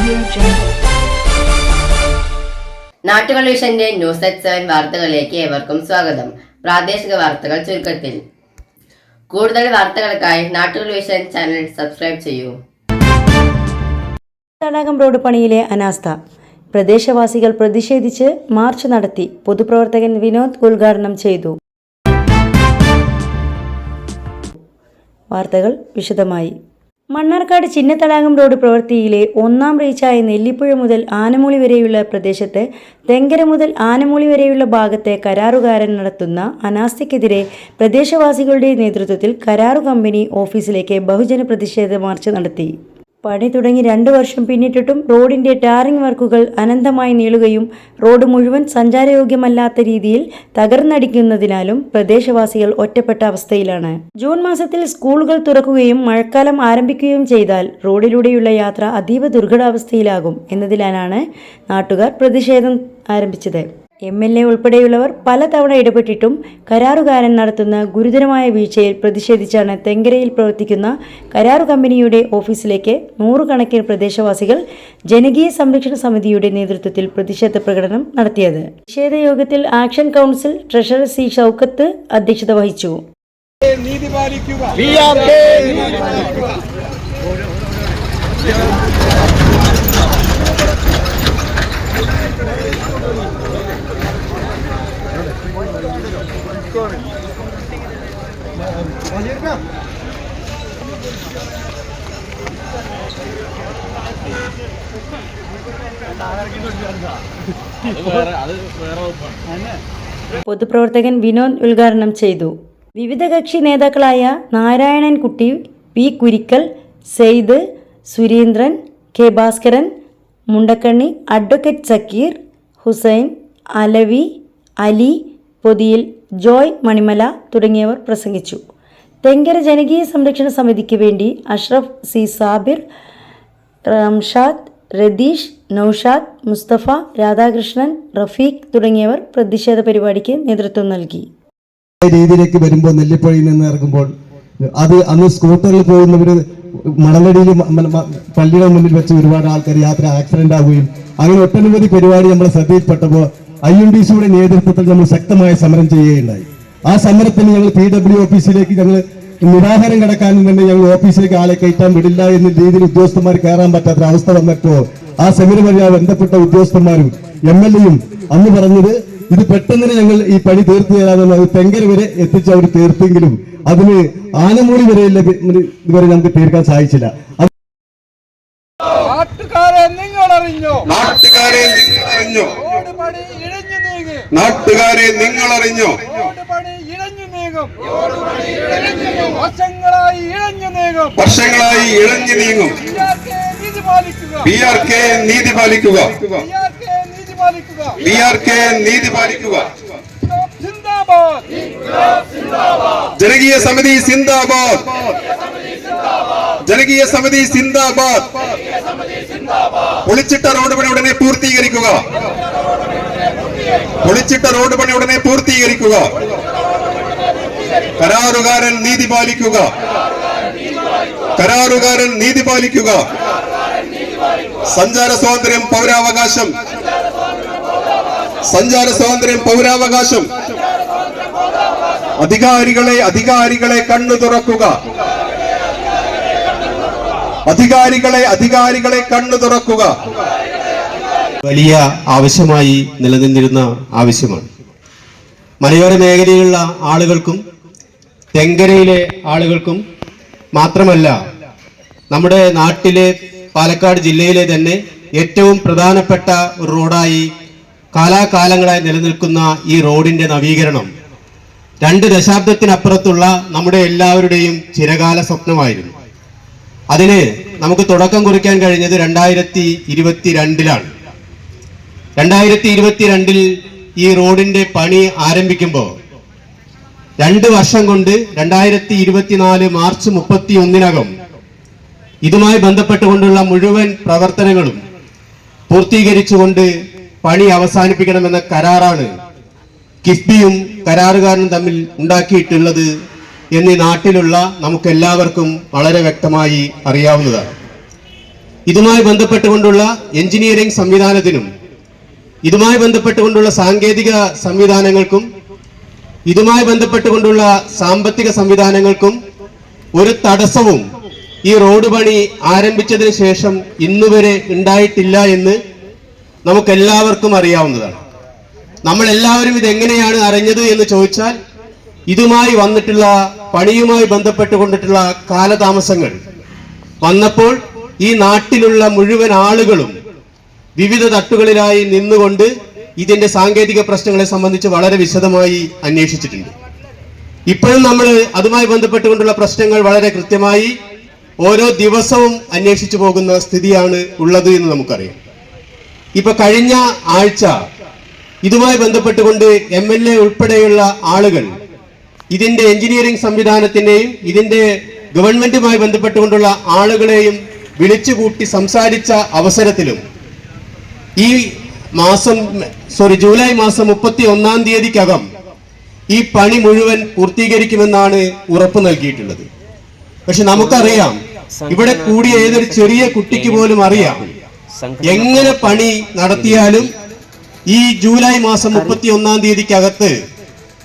Audio Jungle. നാട്ടുകൾ വിഷന്റെ news at seven വാർത്തകളിലേക്ക് ഏവർക്കും സ്വാഗതം. പ്രാദേശിക വാർത്തകൾ ചുരുക്കത്തിൽ. കൂടുതൽ വാർത്തകൾക്കായി നാട്ടുകൾവിഷൻ ചാനൽ സബ്സ്ക്രൈബ് ചെയ്യൂ. തടാകം റോഡ് പണിയിലെ അനാസ്ഥ. പ്രദേശവാസികൾ പ്രതിഷേധിച്ച് മാർച്ച് നടത്തി പൊതുപ്രവർത്തകൻ വിനോദ് ഉദ്ഘാടനം ചെയ്തു. വാർത്തകൾ വിശദമായി. മണ്ണാർക്കാട് ചിന്നത്തടാകം റോഡ് പ്രവൃത്തിയിലെ ഒന്നാം റീച്ചായ നെല്ലിപ്പുഴ മുതൽ ആനമൂളി വരെയുള്ള പ്രദേശത്ത് തെങ്കര മുതൽ ആനമൂളി വരെയുള്ള ഭാഗത്തെ കരാറുകാരൻ നടത്തുന്ന അനാസ്ഥയ്ക്കെതിരെ പ്രദേശവാസികളുടെ നേതൃത്വത്തിൽ കരാറു കമ്പനി ഓഫീസിലേക്ക് ബഹുജന പ്രതിഷേധ മാർച്ച് നടത്തി. പണി തുടങ്ങി രണ്ടു വർഷം പിന്നിട്ടിട്ടും റോഡിന്റെ ടാറിംഗ് വർക്കുകൾ അനന്തമായി നീളുകയും റോഡ് മുഴുവൻ സഞ്ചാരയോഗ്യമല്ലാത്ത രീതിയിൽ തകർന്നടിക്കുന്നതിനാലും പ്രദേശവാസികൾ ഒറ്റപ്പെട്ട അവസ്ഥയിലാണ്. ജൂൺ മാസത്തിൽ സ്കൂളുകൾ തുറക്കുകയും മഴക്കാലം ആരംഭിക്കുകയും ചെയ്താൽ റോഡിലൂടെയുള്ള യാത്ര അതീവ ദുർഘടാവസ്ഥയിലാകും എന്നതിലാണ് നാട്ടുകാർ പ്രതിഷേധം ആരംഭിച്ചത്. എം എൽ എ ഉൾപ്പെടെയുള്ളവർ പലതവണ ഇടപെട്ടിട്ടും കരാറുകാരൻ നടത്തുന്ന ഗുരുതരമായ വീഴ്ചയിൽ പ്രതിഷേധിച്ചാണ് തെങ്കരയിൽ പ്രവർത്തിക്കുന്ന കരാറു കമ്പനിയുടെ ഓഫീസിലേക്ക് നൂറുകണക്കിന് പ്രദേശവാസികൾ ജനകീയ സംരക്ഷണ സമിതിയുടെ നേതൃത്വത്തിൽ പ്രതിഷേധ പ്രകടനം നടത്തിയത്. പ്രതിഷേധ യോഗത്തിൽ action council treasurer C Shoukath അധ്യക്ഷത വഹിച്ചു. നീതി പാലിക്കുക. പൊതുപ്രവർത്തകൻ വിനോദ് ഉദ്ഘാടനം ചെയ്തു. വിവിധ കക്ഷി നേതാക്കളായ Narayanan Kutty P Kurikkal Sayed Surendran K Bhaskaran Mundakkanni advocate Zakir Hussain Alavi Ali Pothiyil Joy Manimala തുടങ്ങിയവർ പ്രസംഗിച്ചു. തെങ്കര ജനകീയ സംരക്ഷണ സമിതിക്ക് വേണ്ടി അഷ്റഫ് സി സാബിർ റംഷാദ് രതീഷ് നൌഷാദ് മുസ്തഫ രാധാകൃഷ്ണൻ റഫീഖ് തുടങ്ങിയവർ പ്രതിഷേധ പരിപാടിക്ക് നേതൃത്വം നൽകി. രീതിയിലേക്ക് വരുമ്പോൾ നെല്ലിപ്പുഴയിൽ നിന്ന് ഇറങ്ങുമ്പോൾ അത് അന്ന് സ്കൂട്ടറിൽ പോകുന്നവർ മണലടിയിൽ പള്ളിയുടെ മുന്നിൽ വെച്ച് ഒരുപാട് ആൾക്കാർ യാത്ര ആക്സിഡന്റ് ആവുകയും അങ്ങനെ ഒട്ടനവധി പരിപാടി നമ്മളെ ശ്രദ്ധയിൽപ്പെട്ടപ്പോൾ ഐ എം ഡി സിയുടെ നേതൃത്വത്തിൽ നമ്മൾ ശക്തമായ സമരം ചെയ്യുകയുണ്ടായി. ആ സമരത്തിന് ഞങ്ങൾ പി ഡബ്ല്യു ഓഫീസിലേക്ക് ഞങ്ങൾ നിരാഹാരം കിടക്കാനും തന്നെ ഞങ്ങൾ ഓഫീസിലേക്ക് ആളെ കയറ്റാൻ വിടില്ല എന്ന രീതിയിൽ ഉദ്യോഗസ്ഥന്മാർ കയറാൻ പറ്റാത്ത അവസ്ഥ വന്നപ്പോ ആ സമരവുമായി ബന്ധപ്പെട്ട ഉദ്യോഗസ്ഥന്മാരും എം എൽ എയും അന്ന് പറഞ്ഞത് ഇത് പെട്ടെന്ന് ഞങ്ങൾ ഈ പണി തീർത്തു തരാമെന്ന് അത് തെങ്കര വരെ എത്തിച്ച് അവർ തീർത്തെങ്കിലും അതിന് ആനമൂളി വരെ ഇതുവരെ നമുക്ക് തീർക്കാൻ സാധിച്ചില്ല. നാട്ടുകാരെ നിങ്ങൾ അറിഞ്ഞോ നാട്ടുകാരെ നിങ്ങൾ അറിഞ്ഞോ നാട്ടുകാരെ നിങ്ങൾ അറിഞ്ഞോ നീങ്ങും. വർഷങ്ങളായി ഇഴഞ്ഞു നീങ്ങും. വർഷങ്ങളായി ഇഴഞ്ഞു നീങ്ങും. പി ആർ കെ നീതി പാലിക്കുക. ബി ആർ കെ നീതി പാലിക്കുക. ബി ആർ കെ നീതി പാലിക്കുക. ജനകീയ സമിതി സിന്ദാബാദ്. ജനകീയ സമിതി സിന്ദാബാദ്. പൊളിച്ചിട്ട റോഡ് പണി ഉടനെ പൂർത്തീകരിക്കുക. പൊളിച്ചിട്ട റോഡ് പണി ഉടനെ പൂർത്തീകരിക്കുക. കരാറുകാരൻ നീതി പാലിക്കുക. കരാറുകാരൻ നീതി പാലിക്കുക. സഞ്ചാര സ്വാതന്ത്ര്യം പൗരാവകാശം. സഞ്ചാര സ്വാതന്ത്ര്യം പൗരാവകാശം. അധികാരികളെ അധികാരികളെ കണ്ണു തുറക്കുക. അധികാരികളെ അധികാരികളെ കണ്ണു തുറക്കുക. വലിയ ആവശ്യമായി നിലനിന്നിരുന്ന ആവശ്യമാണ്. മലയോര മേഖലയിലുള്ള ആളുകൾക്കും തെങ്കരയിലെ ആളുകൾക്കും മാത്രമല്ല നമ്മുടെ നാട്ടിലെ പാലക്കാട് ജില്ലയിലെ തന്നെ ഏറ്റവും പ്രധാനപ്പെട്ട ഒരു റോഡായി കാലാകാലങ്ങളായി നിലനിൽക്കുന്ന ഈ റോഡിന്റെ നവീകരണം രണ്ട് ദശാബ്ദത്തിനപ്പുറത്തുള്ള നമ്മുടെ എല്ലാവരുടെയും ചിരകാല സ്വപ്നമായിരുന്നു. അതിന് നമുക്ക് തുടക്കം കുറിക്കാൻ കഴിഞ്ഞത് രണ്ടായിരത്തി ഇരുപത്തിരണ്ടിലാണ് രണ്ടായിരത്തി ഇരുപത്തിരണ്ടിൽ ഈ റോഡിന്റെ പണി ആരംഭിക്കുമ്പോൾ രണ്ട് വർഷം കൊണ്ട് രണ്ടായിരത്തി ഇരുപത്തിനാല് മാർച്ച് മുപ്പത്തി ഒന്നിനകം ഇതുമായി ബന്ധപ്പെട്ടുകൊണ്ടുള്ള മുഴുവൻ പ്രവർത്തനങ്ങളും പൂർത്തീകരിച്ചുകൊണ്ട് പണി അവസാനിപ്പിക്കണമെന്ന കരാറാണ് കിഫ്ബിയും കരാറുകാരനും തമ്മിൽ ഉണ്ടാക്കിയിട്ടുള്ളത് എന്നീ നാട്ടിലുള്ള നമുക്കെല്ലാവർക്കും വളരെ വ്യക്തമായി അറിയാവുന്നതാണ്. ഇതുമായി ബന്ധപ്പെട്ടുകൊണ്ടുള്ള എഞ്ചിനീയറിംഗ് സംവിധാനത്തിനും ഇതുമായി ബന്ധപ്പെട്ടുകൊണ്ടുള്ള സാങ്കേതിക സംവിധാനങ്ങൾക്കും ഇതുമായി ബന്ധപ്പെട്ടുകൊണ്ടുള്ള സാമ്പത്തിക സംവിധാനങ്ങൾക്കും ഒരു തടസ്സവും ഈ റോഡ് പണി ആരംഭിച്ചതിന് ശേഷം ഇന്നുവരെ ഉണ്ടായിട്ടില്ല എന്ന് നമുക്കെല്ലാവർക്കും അറിയാവുന്നതാണ്. നമ്മൾ എല്ലാവരും ഇത് എങ്ങനെയാണ് അറിഞ്ഞത് എന്ന് ചോദിച്ചാൽ ഇതുമായി വന്നിട്ടുള്ള പണിയുമായി ബന്ധപ്പെട്ടുകൊണ്ടിട്ടുള്ള കാലതാമസങ്ങൾ വന്നപ്പോൾ ഈ നാട്ടിലുള്ള മുഴുവൻ ആളുകളും വിവിധ തട്ടുകളിലായി നിന്നുകൊണ്ട് ഇതിന്റെ സാങ്കേതിക പ്രശ്നങ്ങളെ സംബന്ധിച്ച് വളരെ വിശദമായി അന്വേഷിച്ചിട്ടുണ്ട്. ഇപ്പോഴും നമ്മൾ അതുമായി ബന്ധപ്പെട്ടുകൊണ്ടുള്ള പ്രശ്നങ്ങൾ വളരെ കൃത്യമായി ഓരോ ദിവസവും അന്വേഷിച്ചു പോകുന്ന സ്ഥിതിയാണ് ഉള്ളത് എന്ന് നമുക്കറിയാം. ഇപ്പൊ കഴിഞ്ഞ ആഴ്ച ഇതുമായി ബന്ധപ്പെട്ടുകൊണ്ട് എം എൽ എ ഉൾപ്പെടെയുള്ള ആളുകൾ ഇതിന്റെ എഞ്ചിനീയറിംഗ് സംവിധാനത്തിന്റെയും ഇതിന്റെ ഗവൺമെന്റുമായി ബന്ധപ്പെട്ടുകൊണ്ടുള്ള ആളുകളെയും വിളിച്ചുകൂട്ടി സംസാരിച്ച അവസരത്തിലും ഈ മാസം സോറി ജൂലൈ മാസം മുപ്പത്തി ഒന്നാം തീയതിക്കകം ഈ പണി മുഴുവൻ പൂർത്തീകരിക്കുമെന്നാണ് ഉറപ്പ് നൽകിയിട്ടുള്ളത്. പക്ഷെ നമുക്കറിയാം ഇവിടെ കൂടിയ ഏതൊരു ചെറിയ കുട്ടിക്ക് പോലും അറിയാം എങ്ങനെ പണി നടത്തിയാലും ഈ ജൂലൈ മാസം മുപ്പത്തി ഒന്നാം തീയതിക്കകത്ത്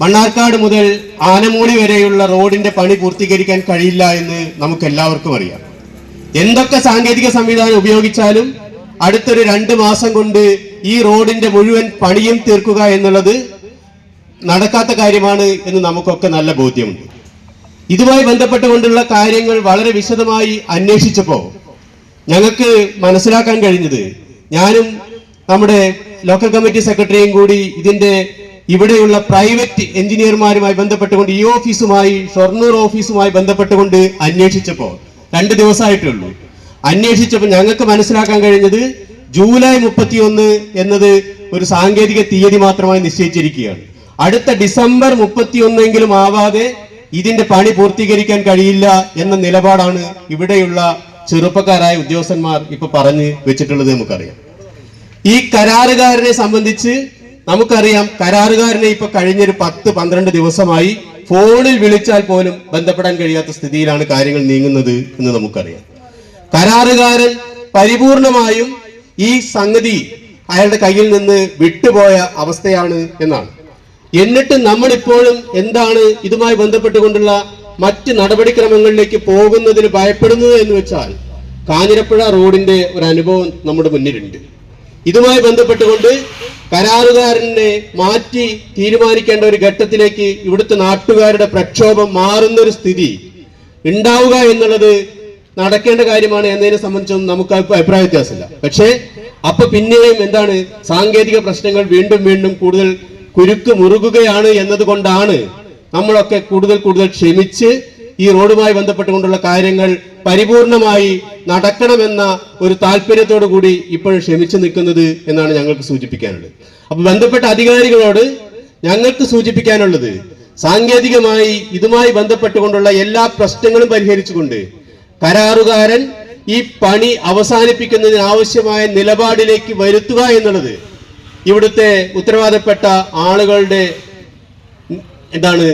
മണ്ണാർക്കാട് മുതൽ ആനമൂളി വരെയുള്ള റോഡിന്റെ പണി പൂർത്തീകരിക്കാൻ കഴിയില്ല എന്ന് നമുക്ക് എല്ലാവർക്കും അറിയാം. എന്തൊക്കെ സാങ്കേതിക സംവിധാനം ഉപയോഗിച്ചാലും അടുത്തൊരു രണ്ട് മാസം കൊണ്ട് ഈ റോഡിന്റെ മുഴുവൻ പണിയും തീർക്കുക എന്നുള്ളത് നടക്കാത്ത കാര്യമാണ് എന്ന് നമുക്കൊക്കെ നല്ല ബോധ്യമുണ്ട്. ഇതുമായി ബന്ധപ്പെട്ടുകൊണ്ടുള്ള കാര്യങ്ങൾ വളരെ വിശദമായി അന്വേഷിച്ചപ്പോൾ ഞങ്ങൾക്ക് മനസ്സിലാക്കാൻ കഴിഞ്ഞത് ഞാനും നമ്മുടെ ലോക്കൽ കമ്മിറ്റി സെക്രട്ടറിയും കൂടി ഇതിന്റെ ഇവിടെയുള്ള പ്രൈവറ്റ് എഞ്ചിനീയർമാരുമായി ബന്ധപ്പെട്ടുകൊണ്ട് ഈ ഓഫീസുമായി ഷൊർണൂർ ഓഫീസുമായി ബന്ധപ്പെട്ടുകൊണ്ട് അന്വേഷിച്ചപ്പോൾ രണ്ട് ദിവസമായിട്ടേ ഉള്ളൂ. അന്വേഷിച്ചപ്പോൾ ഞങ്ങൾക്ക് മനസ്സിലാക്കാൻ കഴിഞ്ഞത് ജൂലൈ മുപ്പത്തിയൊന്ന് എന്നത് ഒരു സാങ്കേതിക തീയതി മാത്രമായി നിശ്ചയിച്ചിരിക്കുകയാണ്. അടുത്ത ഡിസംബർ മുപ്പത്തിയൊന്നെങ്കിലും ആവാതെ ഇതിന്റെ പണി പൂർത്തീകരിക്കാൻ കഴിയില്ല എന്ന നിലപാടാണ് ഇവിടെയുള്ള ചെറുപ്പക്കാരായ ഉദ്യോഗസ്ഥന്മാർ ഇപ്പൊ പറഞ്ഞ് വെച്ചിട്ടുള്ളത് നമുക്കറിയാം. ഈ കരാറുകാരനെ സംബന്ധിച്ച് നമുക്കറിയാം കരാറുകാരനെ ഇപ്പൊ കഴിഞ്ഞൊരു പത്ത് പന്ത്രണ്ട് ദിവസമായി ഫോണിൽ വിളിച്ചാൽ പോലും ബന്ധപ്പെടാൻ കഴിയാത്ത സ്ഥിതിയിലാണ് കാര്യങ്ങൾ നീങ്ങുന്നത് എന്ന് നമുക്കറിയാം. കരാറുകാരൻ പരിപൂർണമായും ഈ സംഗതി അയാളുടെ കയ്യിൽ നിന്ന് വിട്ടുപോയ അവസ്ഥയാണ് എന്നാണ്. എന്നിട്ട് നമ്മൾ ഇപ്പോഴും എന്താണ് ഇതുമായി ബന്ധപ്പെട്ടുകൊണ്ടുള്ള മറ്റ് നടപടിക്രമങ്ങളിലേക്ക് പോകുന്നതിന് ഭയപ്പെടുന്നത് എന്ന് വെച്ചാൽ കാഞ്ഞിരപ്പുഴ റോഡിന്റെ ഒരു അനുഭവം നമ്മുടെ മുന്നിലുണ്ട്. ഇതുമായി ബന്ധപ്പെട്ടുകൊണ്ട് കരാറുകാരനെ മാറ്റി തീരുമാനിക്കേണ്ട ഒരു ഘട്ടത്തിലേക്ക് ഇവിടുത്തെ നാട്ടുകാരുടെ പ്രക്ഷോഭം മാറുന്ന ഒരു സ്ഥിതി ഉണ്ടാവുക എന്നുള്ളത് നടക്കേണ്ട കാര്യമാണ് എന്നതിനെ സംബന്ധിച്ചൊന്നും നമുക്ക് അഭിപ്രായ വ്യത്യാസമില്ല. പക്ഷേ അപ്പൊ പിന്നെയും എന്താണ് സാങ്കേതിക പ്രശ്നങ്ങൾ വീണ്ടും വീണ്ടും കൂടുതൽ കുരുക്ക് മുറുകുകയാണ് എന്നതുകൊണ്ടാണ് നമ്മളൊക്കെ കൂടുതൽ കൂടുതൽ ക്ഷമിച്ച് ഈ റോഡുമായി ബന്ധപ്പെട്ടുകൊണ്ടുള്ള കാര്യങ്ങൾ പരിപൂർണമായി നടക്കണമെന്ന ഒരു താല്പര്യത്തോടു കൂടി ഇപ്പോൾ ക്ഷമിച്ചു നിൽക്കുന്നത് എന്നാണ് ഞങ്ങൾക്ക് സൂചിപ്പിക്കാനുള്ളത്. അപ്പൊ ബന്ധപ്പെട്ട അധികാരികളോട് ഞങ്ങൾക്ക് സൂചിപ്പിക്കാനുള്ളത് സാങ്കേതികമായി ഇതുമായി ബന്ധപ്പെട്ടുകൊണ്ടുള്ള എല്ലാ പ്രശ്നങ്ങളും പരിഹരിച്ചുകൊണ്ട് കരാറുകാരൻ ഈ പണി അവസാനിപ്പിക്കുന്നതിന് ആവശ്യമായ നിലപാടിലേക്ക് വരുത്തുക എന്നുള്ളത് ഇവിടുത്തെ ഉത്തരവാദപ്പെട്ട ആളുകളുടെ എന്താണ്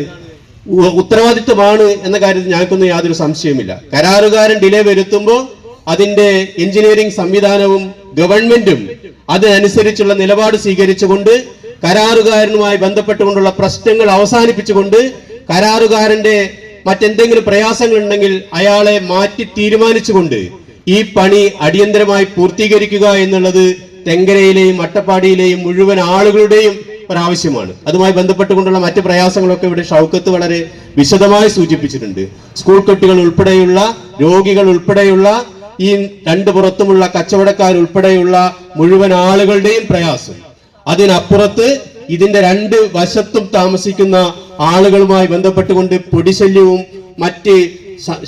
ഉത്തരവാദിത്വമാണ് എന്ന കാര്യത്തിൽ ഞങ്ങൾക്കൊന്നും യാതൊരു സംശയവുമില്ല. കരാറുകാരൻ ഡിലേ വരുത്തുമ്പോൾ അതിന്റെ എഞ്ചിനീയറിംഗ് സംവിധാനവും ഗവൺമെന്റും അതിനനുസരിച്ചുള്ള നിലപാട് സ്വീകരിച്ചുകൊണ്ട് കരാറുകാരനുമായി ബന്ധപ്പെട്ടുകൊണ്ടുള്ള പ്രശ്നങ്ങൾ അവസാനിപ്പിച്ചുകൊണ്ട് കരാറുകാരന്റെ മറ്റെന്തെങ്കിലും പ്രയാസങ്ങൾ ഉണ്ടെങ്കിൽ അയാളെ മാറ്റി തീരുമാനിച്ചുകൊണ്ട് ഈ പണി അടിയന്തരമായി പൂർത്തീകരിക്കുക എന്നുള്ളത് തെങ്കരയിലെയും അട്ടപ്പാടിയിലെയും മുഴുവൻ ആളുകളുടെയും ഒരാവശ്യമാണ് അതുമായി ബന്ധപ്പെട്ടുകൊണ്ടുള്ള മറ്റ് പ്രയാസങ്ങളൊക്കെ ഇവിടെ ഷൗക്കത്ത് വളരെ വിശദമായി സൂചിപ്പിച്ചിട്ടുണ്ട്. സ്കൂൾ കുട്ടികൾ ഉൾപ്പെടെയുള്ള രോഗികൾ ഉൾപ്പെടെയുള്ള ഈ രണ്ടു പുറത്തുമുള്ള കച്ചവടക്കാർ ഉൾപ്പെടെയുള്ള മുഴുവൻ ആളുകളുടെയും പ്രയാസം. അതിനപ്പുറത്ത് ഇതിന്റെ രണ്ട് വശത്തും താമസിക്കുന്ന ആളുകളുമായി ബന്ധപ്പെട്ടുകൊണ്ട് പൊടിശല്യവും മറ്റ്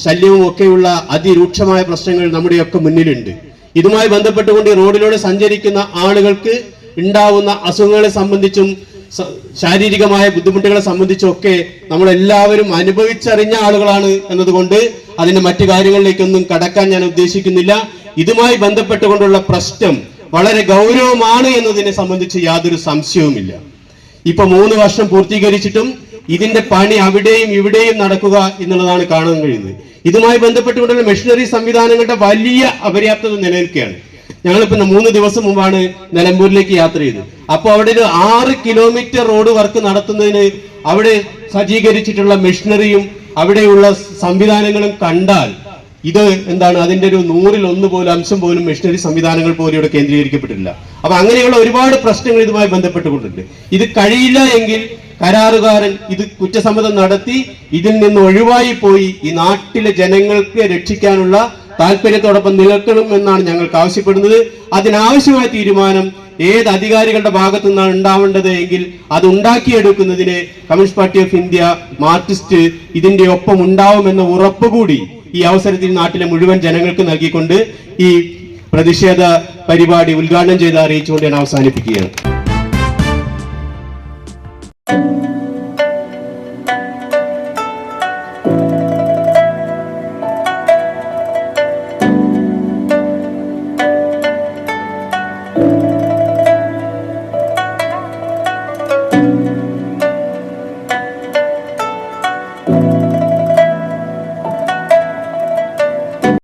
ശല്യവും ഒക്കെയുള്ള അതിരൂക്ഷമായ പ്രശ്നങ്ങൾ നമ്മുടെയൊക്കെ മുന്നിലുണ്ട്. ഇതുമായി ബന്ധപ്പെട്ടുകൊണ്ട് റോഡിലൂടെ സഞ്ചരിക്കുന്ന ആളുകൾക്ക് ഉണ്ടാവുന്ന അസുഖങ്ങളെ സംബന്ധിച്ചും ശാരീരികമായ ബുദ്ധിമുട്ടുകളെ സംബന്ധിച്ചും ഒക്കെ നമ്മൾ എല്ലാവരും അനുഭവിച്ചറിഞ്ഞ ആളുകളാണ് എന്നതുകൊണ്ട് അതിന്റെ മറ്റു കാര്യങ്ങളിലേക്കൊന്നും കടക്കാൻ ഞാൻ ഉദ്ദേശിക്കുന്നില്ല. ഇതുമായി ബന്ധപ്പെട്ടുകൊണ്ടുള്ള പ്രശ്നം വളരെ ഗൗരവമാണ് എന്നതിനെ സംബന്ധിച്ച് യാതൊരു സംശയവുമില്ല. ഇപ്പൊ മൂന്ന് വർഷം പൂർത്തീകരിച്ചിട്ടും ഇതിന്റെ പണി അവിടെയും ഇവിടെയും നടക്കുക എന്നുള്ളതാണ് കാണാൻ കഴിയുന്നത്. ഇതുമായി ബന്ധപ്പെട്ടുകൊണ്ടുള്ള മെഷീനറി സംവിധാനങ്ങളുടെ വലിയ അപര്യാപ്തത നിലനിൽക്കുകയാണ്. ഞങ്ങളിപ്പോ മൂന്ന് ദിവസം മുമ്പാണ് നിലമ്പൂരിലേക്ക് യാത്ര ചെയ്തത്. അപ്പോൾ അവിടെ ഒരു ആറ് കിലോമീറ്റർ റോഡ് വർക്ക് നടത്തുന്നതിന് അവിടെ സജ്ജീകരിച്ചിട്ടുള്ള മെഷീനറിയും അവിടെയുള്ള സംവിധാനങ്ങളും കണ്ടാൽ ഇത് എന്താണ് അതിന്റെ ഒരു നൂറിൽ ഒന്ന് പോലും അംശം പോലും മെഷീനറി സംവിധാനങ്ങൾ പോലും ഇവിടെ കേന്ദ്രീകരിക്കപ്പെട്ടിട്ടില്ല. അപ്പൊ അങ്ങനെയുള്ള ഒരുപാട് പ്രശ്നങ്ങൾ ഇതുമായി ബന്ധപ്പെട്ടുകൊണ്ടുണ്ട് ഇത് കഴിയില്ല എങ്കിൽ കരാറുകാരൻ ഇത് കുറ്റസമ്മതം നടത്തി ഇതിൽ നിന്ന് ഒഴിവായി പോയി ഈ നാട്ടിലെ ജനങ്ങൾക്ക് രക്ഷിക്കാനുള്ള താല്പര്യത്തോടൊപ്പം നിലക്കണം എന്നാണ് ഞങ്ങൾക്ക് ആവശ്യപ്പെടുന്നത്. അതിനാവശ്യമായ തീരുമാനം ഏത് അധികാരികളുടെ ഭാഗത്തു നിന്നാണ് ഉണ്ടാവേണ്ടത് എങ്കിൽ അത് ഉണ്ടാക്കിയെടുക്കുന്നതിന് communist party of India Marxist ഇതിന്റെ ഒപ്പം ഉണ്ടാവുമെന്ന ഉറപ്പ് കൂടി ഈ അവസരത്തിൽ നാട്ടിലെ മുഴുവൻ ജനങ്ങൾക്ക് നൽകിക്കൊണ്ട് ഈ പ്രതിഷേധ പരിപാടി ഉദ്ഘാടനം ചെയ്ത് അറിയിച്ചുകൊണ്ട് ഞാൻ അവസാനിപ്പിക്കുകയാണ്.